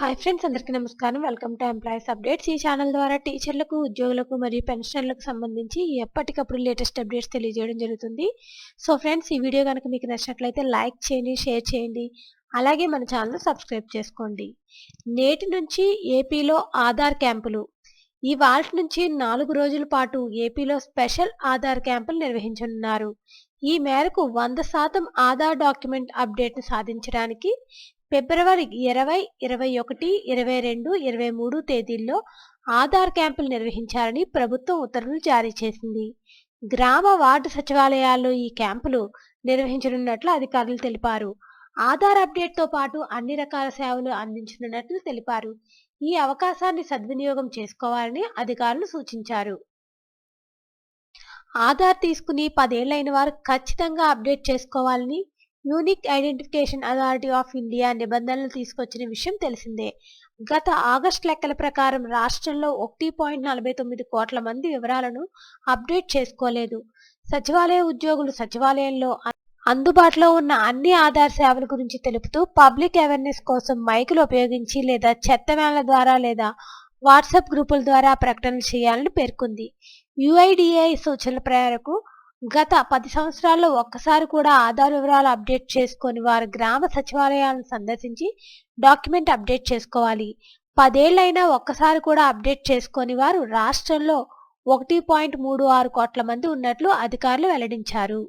Hi friends అందరికీ నమస్కారం. Welcome to employees updates ఈ ఛానల్ ద్వారా టీచర్లకు ఉద్యోగులకు మరియు పెన్షనర్లకు సంబంధించి ఎప్పటికప్పుడు లేటెస్ట్ అప్డేట్స్ తెలియజేయడం జరుగుతుంది. సో ఫ్రెండ్స్ ఈ వీడియో కనుక మీకు నచ్చినట్లయితే లైక్ చేయండి షేర్ చేయండి. అలాగే మన ఛానల్ సబ్స్క్రైబ్ చేసుకోండి. నేటి నుంచి ఏపీలో ఆధార్ క్యాంపులు. ఈ వాల్ట్ నుంచి నాలుగు రోజుల పాటు ఏపీలో స్పెషల్ ఆధార్ క్యాంపులు నిర్వహించనున్నారు. ఈ మేరకు వంద శాతం ఆధార్ డాక్యుమెంట్ అప్డేట్ను సాధించడానికి ఫిబ్రవరి ఇరవై ఇరవై ఒకటి ఇరవై రెండు ఇరవై మూడు తేదీల్లో ఆధార్ క్యాంపులు నిర్వహించాలని ప్రభుత్వం ఉత్తర్వులు జారీ చేసింది. గ్రామ వార్డు సచివాలయాల్లో ఈ క్యాంపులు నిర్వహించనున్నట్లు అధికారులు తెలిపారు. ఆధార్ అప్డేట్తో పాటు అన్ని రకాల సేవలు అందించనున్నట్లు తెలిపారు. ఈ అవకాశాన్ని సద్వినియోగం చేసుకోవాలని అధికారులు సూచించారు. ఆధార్ తీసుకుని పదేళ్ళైన వారు ఖచ్చితంగా అప్డేట్ చేసుకోవాలని unique identification authority of India నిబంధనలు తీసుకొచ్చిన విషయం తెలిసిందే. గత ఆగస్టు లెక్కల ప్రకారం రాష్ట్రంలో ఒకటి పాయింట్ నలభై తొమ్మిది కోట్ల మంది వివరాలను అప్డేట్ చేసుకోలేదు. సచివాలయ ఉద్యోగులు సచివాలయంలో అందుబాటులో ఉన్న అన్ని ఆధార్ సేవల గురించి తెలుపుతూ పబ్లిక్ అవేర్నెస్ కోసం మైకులు ఉపయోగించి లేదా చెత్త వ్యాన్ల ద్వారా లేదా వాట్సాప్ గ్రూపుల ద్వారా ప్రకటనలు చేయాలని పేర్కొంది. యుఐడిఐ సూచనల మేరకు గత పది సంవత్సరాల్లో ఒక్కసారి కూడా ఆధార్ వివరాలు అప్డేట్ చేసుకొని వారు గ్రామ సచివాలయాలను సందర్శించి డాక్యుమెంట్ అప్డేట్ చేసుకోవాలి. పదేళ్ళైనా ఒక్కసారి కూడా అప్డేట్ చేసుకొని వారు రాష్ట్రంలో ఒకటి పాయింట్ మూడు ఆరు కోట్ల మంది ఉన్నట్లు అధికారులు వెల్లడించారు.